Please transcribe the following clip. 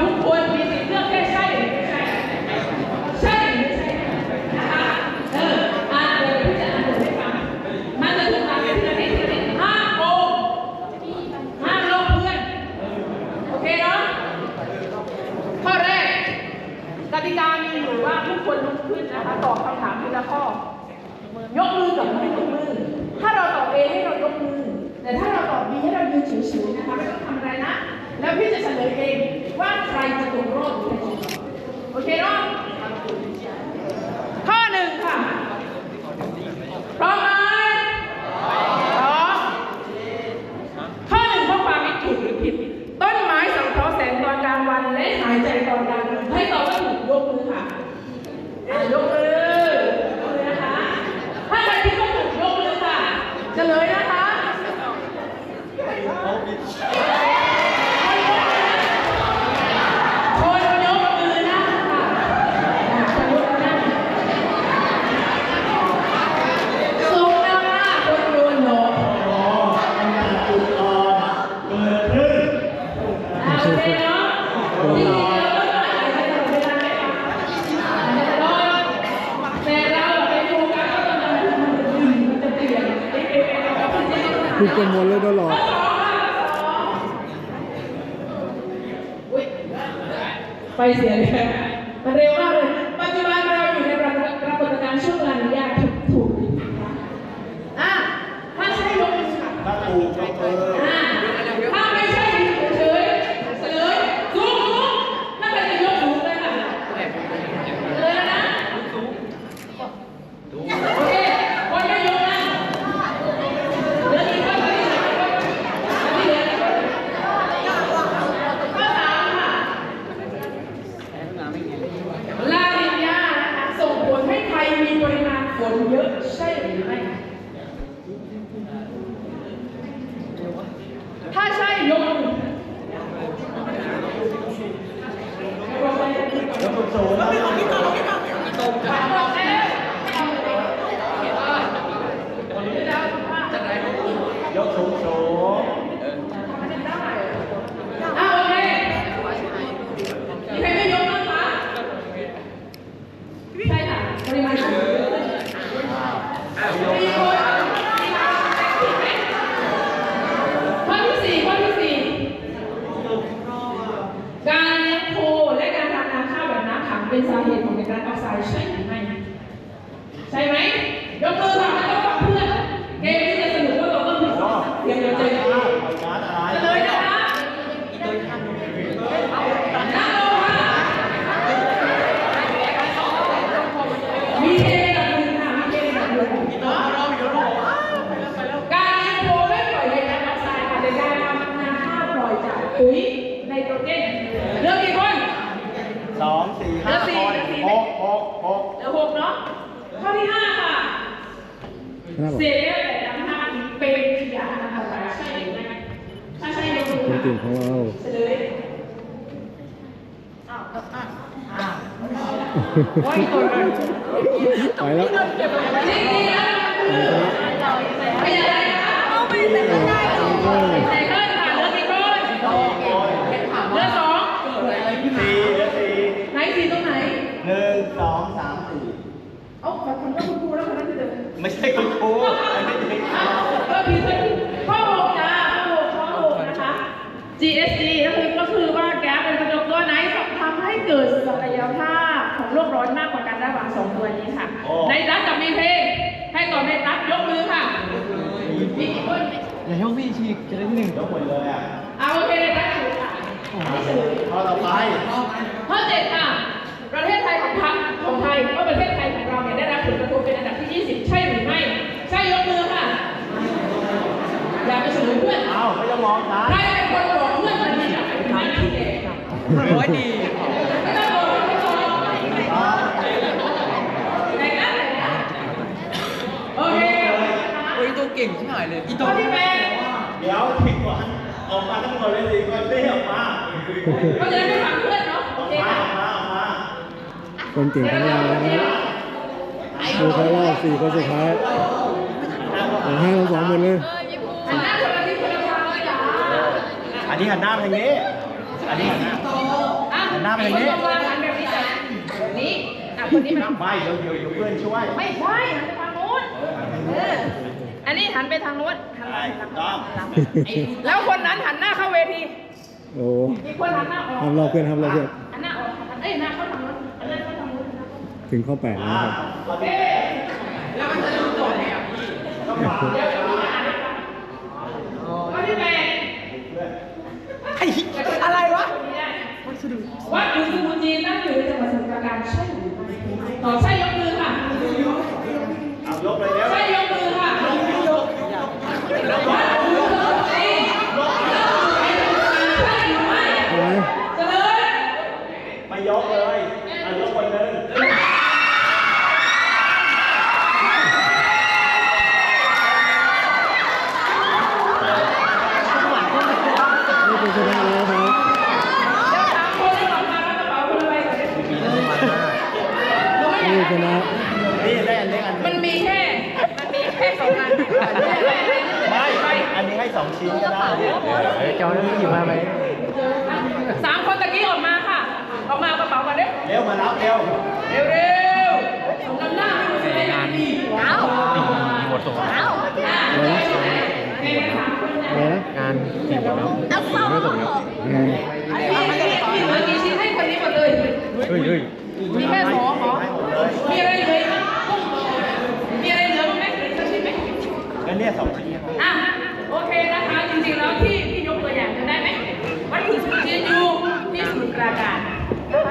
ทุกคนมีสิทธิ์เลือกแค่ใช่หรือไม่ใช่ ใช่หรือไม่ใช่นะคะ เอออะเดี๋ยวพี่จะอ่านบทให้ฟัง มันจะถูกอ่านเป็นทีละนิดทีละนิดห้ามโกงห้ามลบเพื่อน โอเคเนาะ ข้อแรกกติกามีอยู่ว่าทุกคนลุกขึ้นนะคะตอบคำถามทีละข้อ ยกมือกับไม่ยกมือ ถ้าเราตอบเอให้เรายก เองว่าใครจะตกรอบหรือใครจะตกโอเคเนาะข้อหนึ่งค่ะ พร้อมไหมพร้อม ข้อหนึ่งข้อความนี้ถูกหรือผิด ต้นไม้สังเคราะห์แสงตอนกลางวันและหายใจตอนกลางคืนให้ตอบว่าถูกยกมือค่ะอะยกมือยกมือนะคะ ถ้าใครคิดว่าถูกยกมือค่ะเฉลยนะคะ คนยกมือนั่งค่ะอะคนยกมือนั่งสูงหน้าคนโดนหนก อ่าโอเคเนาะจริงๆแล้วก็ต้องอ่านไปตลอดเวลาไหมคะอ่านไปตลอดแต่เราไปโฟกัสว่าตอนนั้นมันจะเปลี่ยนเอ๊ะเอ๊ะเอ๊ะเราก็จะได้ คือกังวลเลยตลอดไปเสียเลยมันเร็วมากเลย ปัจจุบันเราอยู่ในปรากฏปรากฏการณ์ช่วงเวลานี้ยากถูกถูกผิดนะคะอะถ้าใช่ยกมือค่ะ ถ้าถูกยกมือ อ่าถ้าไม่ใช่เฉยๆเฉลยสูงสูงนั่นเป็นจะยกสูงเลยค่ะเลยนะโอเคคนไม่ยกนะเหลือกี่คนที่เหลือกี่คนข้อสามค่ะลาลินยานะคะส่งผลให้ไทยมีปริมาณฝนเยอะใช่หรือไม่ ถ้าใช่ยกมือ ยกสูงๆแล้วไม่ต้อง ถามบอกแล้ว ยกสูงสูง อะโอเคมีใครไม่ยกบ้างคะใช่ค่ะปริมาณฝนเยอะสี่คนข้อที่สี่ข้อที่สี่การเลี้ยงโคและการทำนาข้าวแบบน้ำขัง เป็นสาเหตุของการออกไซด์ใช่หรือไม่ใช่ไหมยกมือค่ะไม่ต้องฟังเพื่อนเกมนี้จะสนุกว่าเราต้องถึงเดี๋ยวเราเจอกันอ้าวเอาการ์ดอะไรเฉลยนะคะนั่งลงค่ะมีเทกับมือค่ะมีเทกับมือการเลี้ยงไม่ปล่อยไนไดออกไซด์ค่ะแต่การทำนาข้าวปล่อยจากปุ๋ยไนโตรเจนเหลือกี่คน สองสี่ห้า เหลือสี่ คน เหลือสี่ หกหกหก เหลื อหกเนาะข้อที่ห้าค่ะครับผมเศษเหล็กแต่ละห้านี้เป็นขยะอะไรใช่หรือไม่ถ้าใช่ยกมือคุณค่ะเก่งของเราเฉลยไปแล้วจริงๆแล้วไม่อะไรนะเอาไปใส่ก็ได้ใส่เกินค่ะเหลือกี่คนเหลือสอง สี่เหลือสี่ ไหนสี่ตรงไหน หนึ่งสองสามสี่ เอ้าขอคุณก็คุณครูแล้วคนนั้นจะเดิน ไม่ใช่คุณครูอันนี้เด็กอ้าวก็ผิดก็ผิดข้อหกจ้าข้อหกข้อหกนะคะ GSG ก็คือก็คือว่าแก๊สเป็นกระจกตัวไหนทำให้เกิดศักยภาพของโลกร้อนมากกว่ากันระหว่างสองตัวนี้ค่ะ ในรัฐกับมีเพลงให้ตอบในรัฐยกมือค่ะมีกี่คนอย่ายกพี่ฉีกจะได้ที่หนึ่งยกหมดเลยอะเอาโอเคในรัฐถูกค่ะไม่เฉลยข้อต่อไป งหน้าโอเคโอ้ยตัวเก่งชิบหายเลยอีตัวที่แปดเดี๋ยวทิ้งก่อนออกมาทั้งหมดเลยสี่คนไม่ออกมาก็จะได้ไม่ฟังเพื่อนเนาะโอเคมาค่ะออกมาคนเก่งของเรานะครับดูเขารอบสี่คนสุดท้ายเอาให้เราสองหมดเลยหันหน้าคนเลย อันนี้หันหน้าทางนี้ อันนี้หันหน้า อะน้าไปคทางนนี้ลงมาหันแบบนี้จ้ะแบบนี้อะคนนี้มัน ไม่เดี๋ยวเดี๋ยวเดี๋ยวเพื่อนช่วยไม่ใช่หันไปทางโน้นเอออันนี้หันไปทางโน้นหันใช่ไปถูทางกโน้ต้อนงแล้วคนนั้นหันหน้าเข้าเวที โอ้มีคนหันหน้าออกทำเราเพื่อนทำเราเพื่อนหันหน้าออกหันเอ้ยหน้าเข้าทางโน้นหันหน้าเข้าทางโน้นถึงข้อแปดแล้วนะครับข้อที่แปดอะไร วะวัดอยู่สมุทรจีนตั้งอยู่ในจังหวัดสมุทรปราการใช่หรือไม่ตอบใช่ยกมือค่ะเอายกเลยแล้วใช่ยกมือค่ะวัดอยู่สมุทรจีนใช่หรือไม่ใช่ไหมเจริญไม่ยกเลยเอายกคนหนึ่งนี่เป็นชนะแล้วครับ เดี๋ยวสามคนที่ออกมารับกระเป๋าคนละใบก่อนเดี๋ยวรู้ไหม นี่ชนะ นี่ได้อันเล็กอัน มันมีแค่ มันมีแค่สองอัน ไม่ อันนี้ให้ สองชิ้นก็ได้เจ้าหน้าที่อยู่มาไหมสามคนตะกี้ออกมาค่ะ ออกมาเอากระเป๋าก่อนเร็วเร็วมารับเร็ว เร็วเร็วสมน้ำหน้าไม่รู้จะได้งานดีว้าวหมดตัวว้าวอะไรนะเก่งกันสามคนเนี่ยอะไรนะงานจริงแล้วเอาเปล่าไงพี่เหลือกี่ชิ้นให้คนนี้หมดเลยเฮ้ยเฮ้ยมีแค่สองเหรอมีอะไรเหลืออีกไหมมีอะไรเหลือบ้างไหมเหลือสักชิ้นไหมก็เนี่ยสองชิ้น